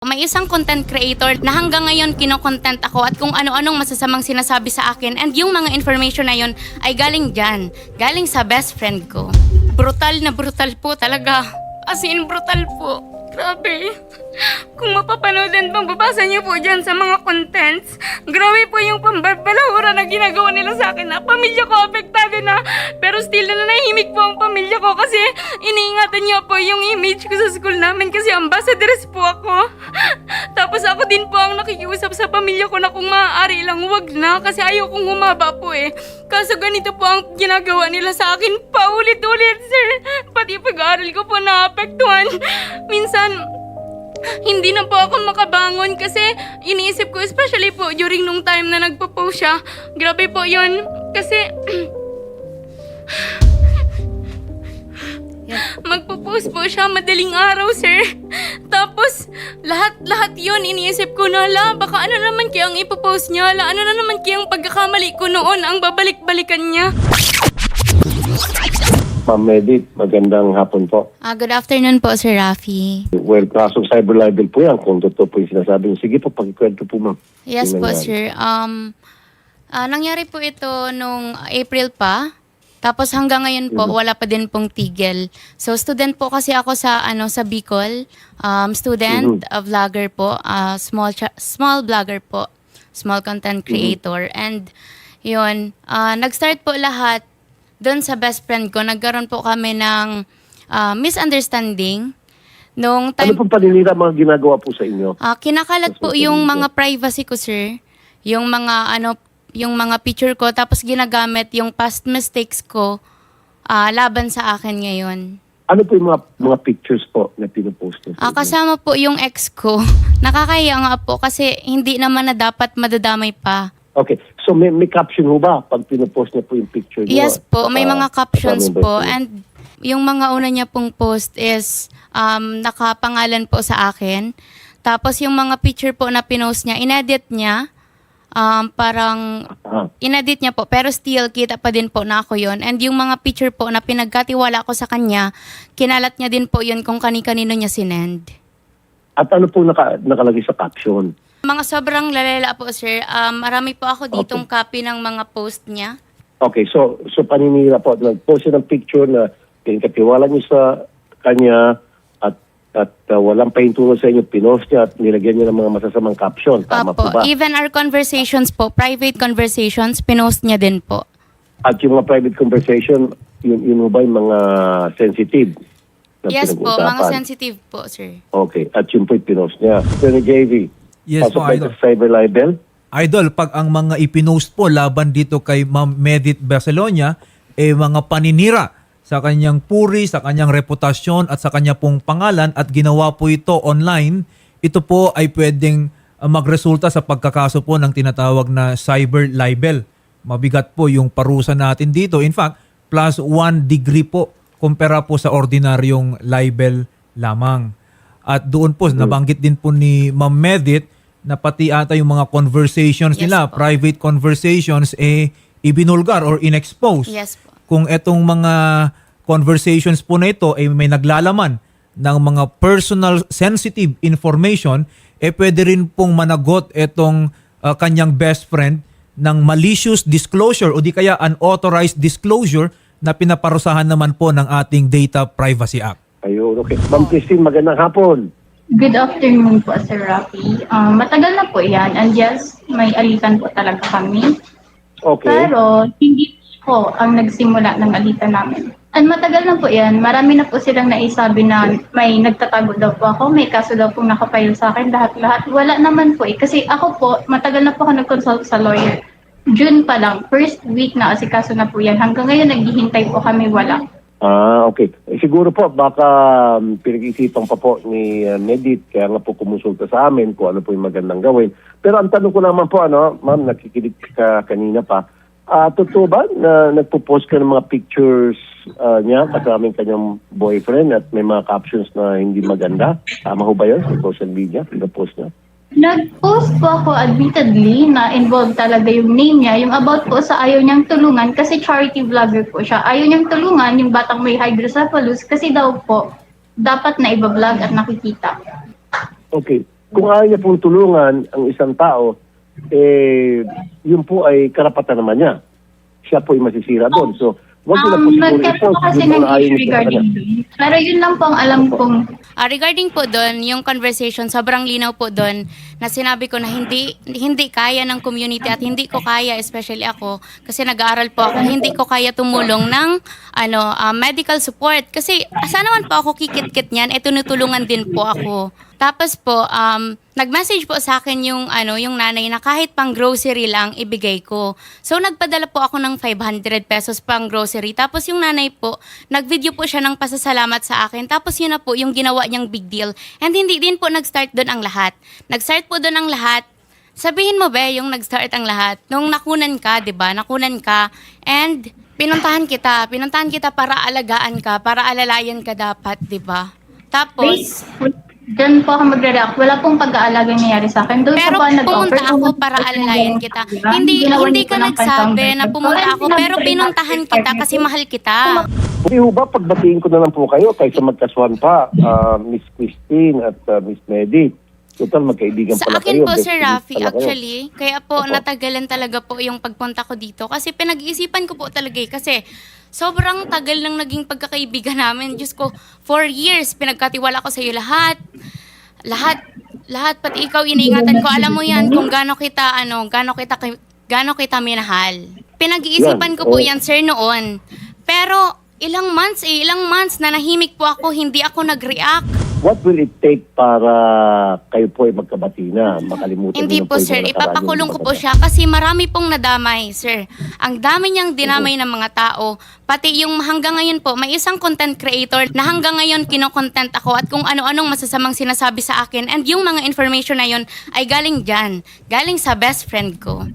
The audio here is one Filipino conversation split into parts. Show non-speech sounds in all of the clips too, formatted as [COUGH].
May isang content creator na hanggang ngayon kinokontent ako at kung ano-anong masasamang sinasabi sa akin and yung mga information na yun ay galing dyan. Galing sa best friend ko. Brutal na brutal po talaga. As in, brutal po. Grabe. Kung mapapanood and mababasa niyo po dyan sa mga contents, grabe po yung pambarbalahura na ginagawa nila sa akin na pamilya ko apektado na. Pero still na nahimik po ang pamilya ko kasi iniingatan niyo po yung image ko sa school namin kasi ambassadors po ako. Tapos ako din po ang nakikiusap sa pamilya ko na kung maaari lang wag na kasi ayaw kong humaba po eh. Kaso ganito po ang ginagawa nila sa akin paulit-ulit sir. Pati pag-aaral ko po naapektuhan. Minsan, hindi na po ako makabangon kasi iniisip ko, especially po during nung time na nagpo-post siya. Grabe po yon Kasi magpo-post po siya madaling araw, sir. Tapos, lahat-lahat yon iniisip ko na, la, baka ano naman kaya ang ipopost niya, la, ano na naman kaya ang pagkakamali ko noon, ang babalik-balikan niya. Ma'am Medit, magandang hapon po. Ah, good afternoon po, Sir Rafi. Well, kasong cyber libel po yan kung totoo po yung sinasabi niyo. Sige po, pagkikwento po ma'am. Yes po, sir. Um, ah, nangyari po ito nung April pa. Tapos hanggang ngayon po, wala pa din pong tigil. So, student po kasi ako sa, ano, sa Bicol. Um, student, a vlogger po. ah, small, cha- small vlogger po. Small content creator. And, yun, ah, nag-start po lahat doon sa best friend ko. Nagkaroon po kami ng ah, misunderstanding. Nung Ano time pong paninira mga ginagawa po sa inyo? Ah, kinakalat po yung mga privacy ko, sir. Yung mga ano, yung mga picture ko tapos ginagamit yung past mistakes ko ah, laban sa akin ngayon. Ano po yung mga, mga pictures po na pinupost niyo? sa Ah, inyo? kasama po yung ex ko. [LAUGHS] Nakakaya nga po kasi hindi naman na dapat madadamay pa. Okay, so may, may caption ho ba pag pinupost niya po yung picture niyo? Yes po, may Saka- mga captions po. And yung mga una niya pong post is um, nakapangalan po sa akin. Tapos yung mga picture po na pinost niya, inedit niya. Um, parang Ah, inedit niya po, pero still, kita pa din po na ako yon And yung mga picture po na pinagkatiwala ko sa kanya, kinalat niya din po yun kung kani-kanino niya sinend. at ano po naka, nakalagay sa caption? Mga sobrang lalala po, sir. Um, marami po ako ditong copy ng mga post niya. Okay, so so paninira po. Nag-post siya ng picture na pinagkatiwala niyo sa kanya at at uh, walang pahintulot sa inyo, pinost niya at nilagyan niya ng mga masasamang caption. Tama po Opo, ba? even our conversations po, private conversations, pinost niya din po. At yung mga private conversation, yun, yun ba yung mga sensitive? na Yes po, pinag-uusapan? mga sensitive po, sir. Okay, at yun po yung pinost niya. Sir JV, Yes pasok po, Idol. sa cyber libel? Idol, pag ang mga ipinost po laban dito kay Ma'am Medit Barcelonia, eh mga paninira sa kanyang puri, sa kanyang reputasyon at sa kanya pong pangalan at ginawa po ito online, ito po ay pwedeng uh, magresulta sa pagkakaso po ng tinatawag na cyber libel. Mabigat po yung parusa natin dito. In fact, plus one degree po kumpara po sa ordinaryong libel lamang. At doon po, nabanggit din po ni Ma'am Medit na pati ata yung mga conversations Yes nila, po. private conversations, eh, ibinulgar or inexpose. Yes po. Kung etong mga conversations po na ito ay may naglalaman ng mga personal sensitive information, eh pwede rin pong managot etong uh, kanyang best friend ng malicious disclosure o di kaya unauthorized disclosure na pinaparusahan naman po ng ating Data Privacy Act. Ayun, okay. Ma'am Christine, magandang hapon. Good afternoon po, Sir Rafi. Um, matagal na po yan. And yes, may alitan po talaga kami. Okay. Pero hindi po ang nagsimula ng alitan namin. And matagal na po yan. Marami na po silang naisabi na may nagtatago daw po ako, may kaso daw po nakapile sa akin, lahat-lahat. Wala naman po eh. Kasi ako po, matagal na po ako nag-consult sa lawyer. June pa lang, first week na kasi kaso na po yan. Hanggang ngayon, naghihintay po kami, wala. Ah, okay. Eh, siguro po, baka um, pinag-isipan pa po ni uh, Medit, kaya nga po kumonsulta sa amin kung ano po yung magandang gawin. Pero ang tanong ko naman po, ano, ma'am, nakikinig ka kanina pa, ah totoo ba na nagpo-post ka ng mga pictures ah, niya kasama kanyang boyfriend at may mga captions na hindi maganda? Tama ho ba yun sa social media, pinapost niya? Nag-post po ako admittedly na involved talaga yung name niya, yung about po sa ayaw niyang tulungan kasi charity vlogger po siya. Ayaw niyang tulungan yung batang may hydrocephalus kasi daw po dapat na iba-vlog at nakikita. Okay. Kung ayaw niya pong tulungan ang isang tao, eh, yun po ay karapatan naman niya. Siya po ay masisira doon. So, wag niyo na po Um, siguro nagkaroon i-post po kasi yung ng issue regarding dun. Pero yun lang po ang alam kong Ah, regarding po doon, yung conversation, sobrang linaw po doon na sinabi ko na hindi hindi kaya ng community at hindi ko kaya, especially ako, kasi nag-aaral po ako, hindi ko kaya tumulong ng ano ah, medical support. Kasi asa naman po ako kikit-kit niyan, eh tinutulungan din po ako. Tapos po, um, nag-message po sa akin yung, ano, yung nanay na kahit pang grocery lang, ibigay ko. So, nagpadala po ako ng 500 pesos pang grocery. Tapos yung nanay po, nag-video po siya ng pasasalamat sa akin. Tapos yun na po yung ginawa niyang big deal. And hindi din po nag-start doon ang lahat. Nag-start po doon ang lahat. Sabihin mo ba yung nag-start ang lahat? Nung nakunan ka, di ba? Nakunan ka. And pinuntahan kita. Pinuntahan kita para alagaan ka, para alalayan ka dapat, di ba? Tapos, Diyan po ako magre-react. Wala pong pag-aalaga nangyari sa akin. Doon Pero po nag-offer. pumunta ako para alalayan kita. Hindi hindi ka nagsabi na pumunta ako pero pinuntahan kita kasi mahal kita. Hindi ho ba, pagbatiin ko na lang po kayo kaysa magkaswan pa, ah, Miss Christine at ah, Miss Medi. Total, magkaibigan Sa pala akin kayo. po, Sir Rafi, pala kayo. actually, kaya po Opo. natagalan talaga po yung pagpunta ko dito. Kasi pinag-iisipan ko po talaga eh. Kasi sobrang tagal ng naging pagkakaibigan namin. Diyos ko, four years, pinagkatiwala ko sa iyo lahat. Lahat, lahat, pati ikaw iniingatan ko. Alam mo yan, kung gaano kita, ano, gaano kita, gaano kita minahal. Pinag-iisipan ko po yan, sir, noon. Pero, ilang months eh, ilang months na nahimik po ako, hindi ako nag-react. What will it take para kayo po ay magkabati na, makalimutan Hindi po, sir. Ipapakulong ko po siya kasi marami pong nadamay, sir. Ang dami niyang dinamay ng mga tao. Pati yung hanggang ngayon po, may isang content creator na hanggang ngayon kinokontent ako at kung ano-anong masasamang sinasabi sa akin. And yung mga information na yun ay galing dyan. Galing sa best friend ko.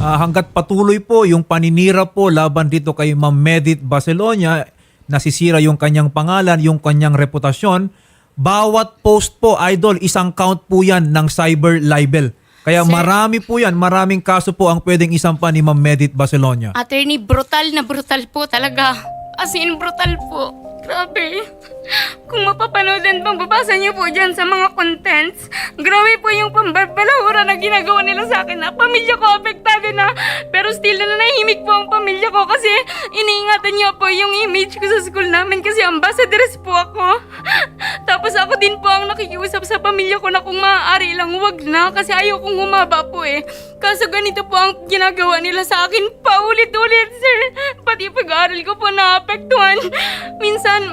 Ah, hanggat patuloy po yung paninira po laban dito kay Ma'am Medit Barcelonia, nasisira yung kanyang pangalan, yung kanyang reputasyon, bawat post po, idol, isang count po yan ng cyber libel. Kaya Sir- marami po yan, maraming kaso po ang pwedeng isampa ni Ma'am Medit Barcelonia. Attorney, brutal na brutal po talaga. As in, brutal po. Grabe. Kung mapapanood and mababasa niyo po dyan sa mga contents, grabe po yung pambarbalahura na ginagawa nila sa akin na pamilya ko apektado na. Pero still na nanahimik po ang pamilya ko kasi iniingatan niya po yung image ko sa school namin kasi ambassadors po ako. Nakikiusap sa pamilya ko na kung maaari lang wag na kasi ayaw kong humaba po eh. Kaso ganito po ang ginagawa nila sa akin paulit-ulit sir. Pati pag-aaral ko po naapektuhan. Minsan,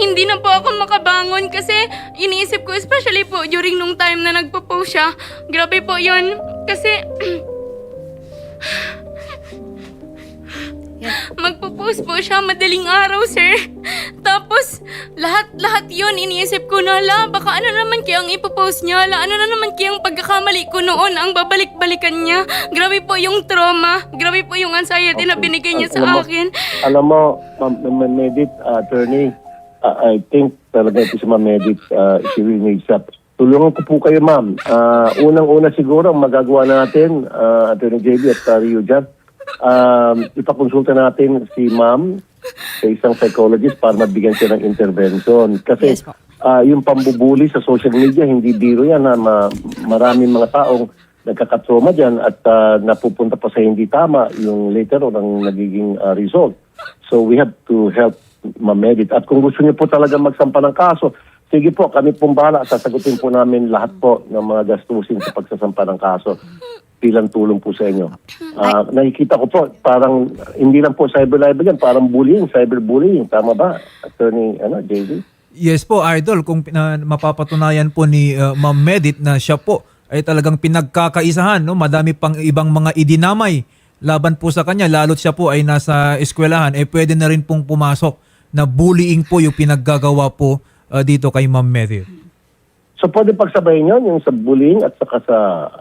hindi na po ako makabangon kasi iniisip ko, especially po during nung time na nagpo-post siya. Grabe po yon Kasi, magpo-post po siya madaling araw, sir. Tapos, lahat-lahat yon iniisip ko na, la, baka ano naman kaya ang ipopost niya, la, ano na naman kaya ang pagkakamali ko noon, ang babalik-balikan niya. Grabe po yung trauma, grabe po yung anxiety na binigay niya sa akin. Alam mo, Ma'am Medit, uh, attorney, uh, I think talaga ito si Ma'am Medit, uh, she will needs up. Tulungan ko po kayo, ma'am. Uh, unang-una siguro, magagawa natin, uh, Attorney JB at uh, Rio Jan, um, ipakonsulta natin si ma'am sa isang psychologist para mabigyan siya ng intervention. Kasi Yes po. ah, yung pambubuli sa social media, hindi biro yan. Ha? Ma- maraming mga taong nagkakatroma dyan at ah, napupunta pa sa hindi tama yung later on ang nagiging ah, result. So we have to help ma-medit. At kung gusto niyo po talaga magsampa ng kaso, sige po, kami pong bahala. Sasagutin po namin lahat po ng mga gastusin sa pagsasampa ng kaso bilang tulong po sa inyo. Ah, nakikita ko po, parang hindi lang po cyber libel yan, parang bullying, cyberbullying. Tama ba, Attorney ano, JV? Yes po, idol. Kung uh, mapapatunayan po ni uh, Ma'am Medit na siya po ay talagang pinagkakaisahan, no? madami pang ibang mga idinamay laban po sa kanya, lalo't siya po ay nasa eskwelahan, eh pwede na rin pong pumasok na bullying po yung pinaggagawa po uh, dito kay Ma'am Medit. So pwede pagsabayin yun, yung sa bullying at saka sa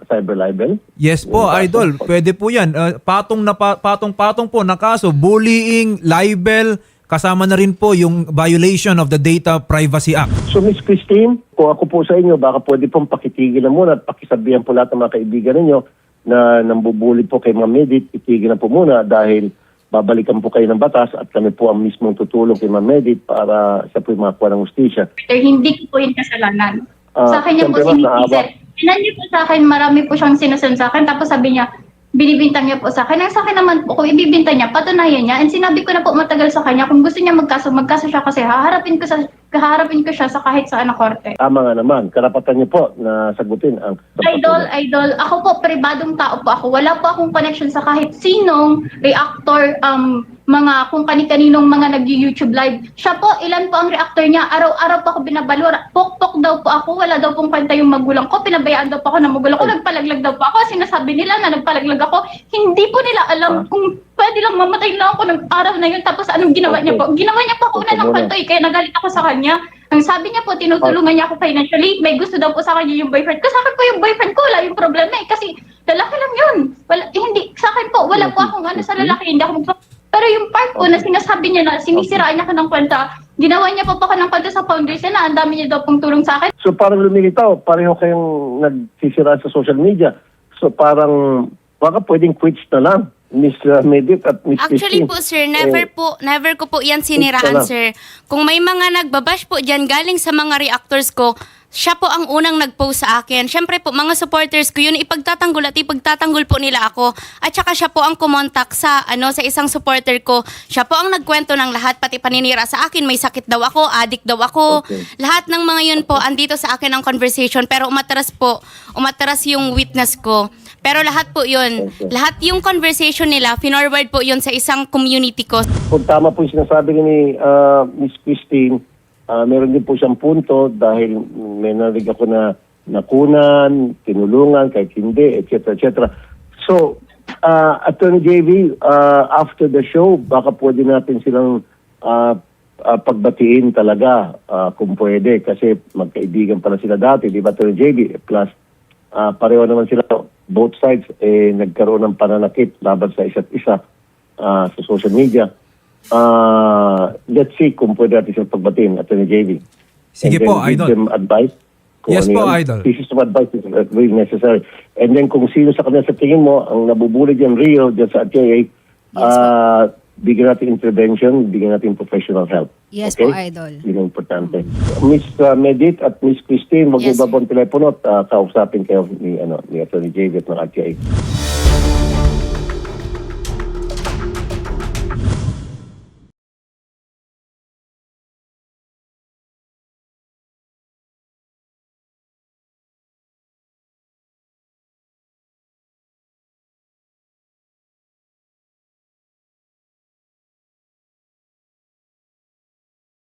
cyber libel? Yes po, Yung kaso. idol. Pwede po yan. Uh, patong na pa- patong-patong po na kaso, bullying, libel, kasama na rin po yung violation of the Data Privacy Act. So Miss Christine, kung ako po sa inyo, baka pwede pong pakitigil na muna at pakisabihan po lahat ng mga kaibigan ninyo na nambubuli po kay Ma'am Edith, itigil na po muna dahil babalikan po kayo ng batas at kami po ang mismong tutulong kay Ma'am Edith para siya po yung makakuha ng ustisya. Sir, hindi ko po yung kasalanan. Ah, sa akin niya po sinisisir. Sinan niya po sa akin, marami po siyang sinasend sa akin. Tapos sabi niya, binibintang niya po sa akin. Ang sa akin naman po, kung ibibintang niya, patunayan niya. And sinabi ko na po matagal sa kanya, kung gusto niya magkaso, magkaso siya kasi haharapin ko sa haharapin ko siya sa kahit saan na korte. Tama nga naman. Karapatan niyo po na sagutin ang... Idol, idol. Ako po, pribadong tao po ako. Wala po akong connection sa kahit sinong reactor, um, mga kung kani-kaninong mga nag-YouTube live. Siya po, ilan po ang reactor niya? Araw-araw po ako binabalura. Pok-pok daw po ako. Wala daw pong kwenta yung magulang ko. Pinabayaan daw po ako ng magulang ko. Nagpalaglag daw po ako. Sinasabi nila na nagpalaglag ako. Hindi po nila alam Ah. kung pwede lang mamatay lang ako ng araw na yun. Tapos anong ginawa niya po? Ginawa niya po ako una ng kwento eh. Kaya nagalit ako sa kanya. Ang sabi niya po, tinutulungan niya ako financially. May gusto daw po sa kanya yung boyfriend ko. Sa akin po yung boyfriend ko, wala yung problema eh. Kasi lalaki lang yun. Wala, eh, hindi, sa akin po, wala po akong ano sa lalaki. Hindi ako magpa- Pero yung part po na sinasabi niya na sinisiraan niya ko ng kwenta, ginawa niya po pa ako ng kwenta sa foundation na ang dami niya daw pong tulong sa akin. So parang lumilitaw, pareho kayong nagsisira sa social media. So parang baka pwedeng quits na lang, Miss uh, Medit at Miss Actually Christine. po sir, never Eh, po, never ko po yan siniraan sir. Kung may mga nagbabash po dyan galing sa mga reactors ko, siya po ang unang nag-post sa akin. Siyempre po, mga supporters ko yun, ipagtatanggol at ipagtatanggol po nila ako. At saka siya po ang kumontak sa, ano, sa isang supporter ko. Siya po ang nagkwento ng lahat, pati paninira sa akin. May sakit daw ako, addict daw ako. Okay. Lahat ng mga yun po, andito sa akin ang conversation. Pero umatras po, umatras yung witness ko. Pero lahat po yun, lahat yung conversation nila, finorward po yun sa isang community ko. Kung tama po yung sinasabi ni uh, Miss Christine, ah, meron din po siyang punto dahil may narinig ako na nakunan, tinulungan, kahit hindi, etc. etc. So, uh, Attorney JV, ah, after the show, baka pwede natin silang ah, ah, pagbatiin talaga ah, kung pwede kasi magkaibigan pala sila dati, di ba Attorney JV? Plus, ah, pareho naman sila, both sides, eh, nagkaroon ng pananakit laban sa isa't isa ah, sa social media. Ah, let's see kung pwede natin silang pagbatiin, Attorney JV. Sige And then po, give Idol. them advice. kung Yes ano po, yan. Idol. Pieces of advice is uh, very necessary. And then kung sino sa kanila sa tingin mo ang nabubuli dyan, Rio, dyan sa ATIA, ah, bigyan natin intervention, bigyan natin professional help. Yes okay? po, Idol. Yun ang importante. Miss uh, Medit at Miss Christine, wag Yes, telepono at uh, kausapin kayo ni, ano, ni Attorney J at ng RTI.